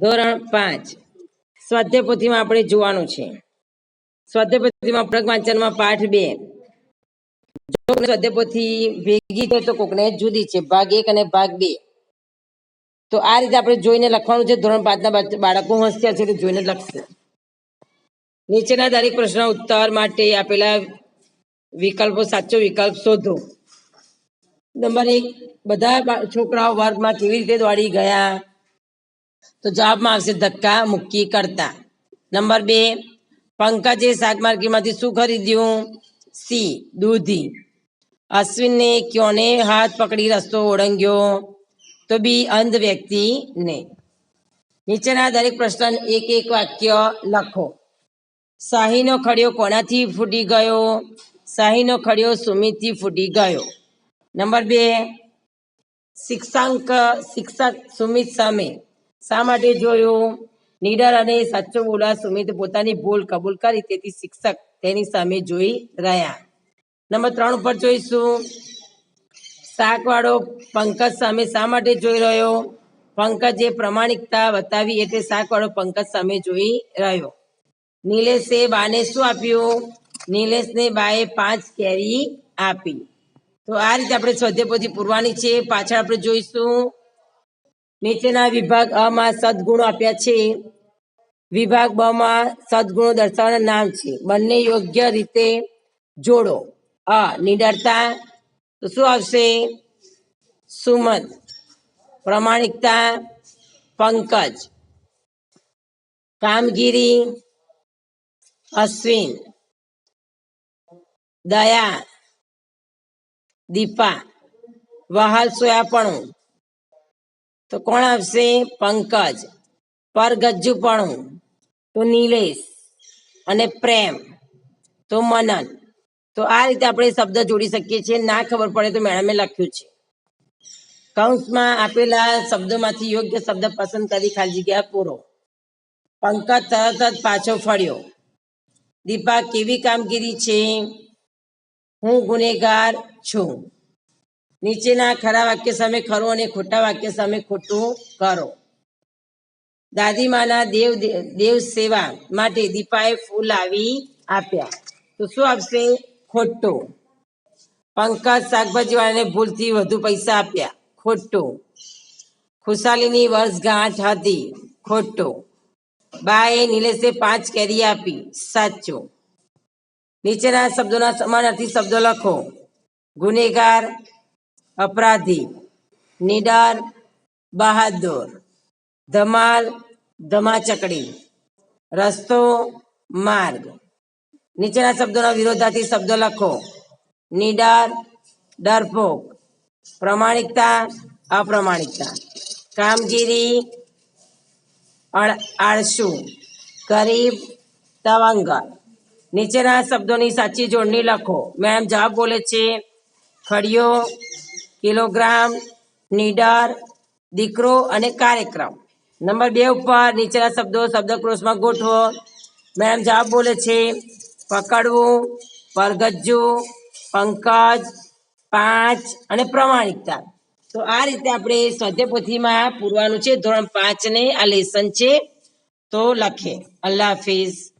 ધોરણ પાંચ. સ્વાધ્યપોથીમાં આપણે જોવાનું છે. સ્વાધ્યાયપોથીમાં પ્રગ વાંચનમાં પાઠ બે. સ્વાધ્યપોથી ભેગી છે તો કોકને જુદી છે, ભાગ એક અને ભાગ બે. તો આ રીતે આપણે જોઈને લખવાનું છે. ધોરણ પાંચના બાળકો હોશિયાર છે એટલે જોઈને લખશે. નીચેના દરેક પ્રશ્ન ઉત્તર માટે આપેલા વિકલ્પો સાચો વિકલ્પ શોધો. નંબર એક, બધા છોકરાઓ વર્ગમાં કેવી રીતે દોડી ગયા? તો જવાબમાં આવશે ધક્કા મુક્કી કરતા નંબર બે પંકજે શાક માર્કેટમાંથી શું ખરીદ્યું સી દૂધી અશ્વિનને ક્યોને હાથ પકડી રસ્તો ઓળંગ્યો તો બી અંધ વ્યક્તિને નીચેના દરેક પ્રશ્ન એક એક વાક્ય લખો શાહીનો ખડિયો કોનાથી ફૂટી ગયો શાહીનો ખડિયો સુમિતથી ફૂટી ગયો નંબર બે શિક્ષાંક શિક્ષક સુમિત સામે શા માટે જોયું? નીડર અને સાચો બોલા સુમિત પોતાની ભૂલ કબૂલ કરી, તેથી શિક્ષક તેની સામે જોઈ રહ્યા. નંબર ત્રણ પર જોઈશું. શાકવાળો પંકજ સામે શા માટે જોઈ રહ્યો? પંકજે પ્રમાણિકતા બતાવી એટલે શાકવાળો પંકજ સામે જોઈ રહ્યો. નિલેશે બાને શું આપ્યું? નિલેશને બાએ પાંચ કેરી આપી. તો આ રીતે આપણે સ્વાધ્યાય પૂરવાની છે. પાછળ આપણે જોઈશું. નીચેના વિભાગ અ માં સદગુણો આપ્યા છે. વિભાગ બ માં સદગુણો દર્શાવવાના નામ છે. બંને યોગ્ય રીતે જોડો. અ, નિડરતા, તો શું આવશે? સુમન. પ્રમાણિકતા, પંકજ. કામગીરી, અશ્વિન. દયા, દીપા. વહાલ સોયાપણું તો કોણ આવશે? પંકજ. પરગજ્જુપણું. તો નિલેશ. અને પ્રેમ. તો મનન. તો આ રીતે આપણે શબ્દ જોડી શકીએ છીએ. ના ખબર પડે તો મેડમે લખ્યું છે. કૌંસમાં આપેલા શબ્દોમાંથી યોગ્ય શબ્દ પસંદ કરી ખાલી જગ્યા પૂરો. પંકજ તરત જ પાછો ફળ્યો દીપા, કેવી કામગીરી છે? હું ગુનેગાર છું. નીચેના ખરા વાક્ય સામે ખરું અને ખોટા વાક્ય સામે ખોટું કરો. દાદીમાના દેવ દેવ સેવા માટે દીપાએ ફૂલ લાવી આપ્યા. તો શું આપશે? ખોટું. પંકજ શાકભાજી વાળાને ભૂલથી વધુ પૈસા આપ્યા. ખોટું. ખુશાલીની વર્ષગાંઠ હતી. ખોટો. બાએ નિલેશે પાંચ કેરી આપી. સાચું. નીચેના શબ્દોના સમાનાર્થી શબ્દો લખો. ગુનેગાર અપરાધી નિડર બહાદુર, ધમાલ, ધમાચકડી, રસ્તો, માર્ગ. નીચેના શબ્દોના વિરોધાથી શબ્દો લખો. નિડર ડરપોક, પ્રમાણિકતા, અપ્રમાણિકતા. કામગીરી આળસુ ગરીબ તવંગર નીચેના શબ્દોની સાચી જોડણી લખો. મેડમ જવાબ બોલે છે, ખડિયો કિલોગ્રામ, નીડર, દીકરો અને કાર્યક્રમ. નંબર બે ઉપર નીચેના શબ્દો શબ્દકોશમાં ગોઠવો. મેડમ જવાબ બોલે છે, પકડવું, પરગજ્જુ, પંકજ, પાંચ અને પ્રમાણિકતા. તો આ રીતે આપણે સ્વાધ્યાયપોથીમાં પૂરવાનું છે. ધોરણ પાંચ ને આ લેસન છે. તો લખે. અલ્લાહ હાફિઝ.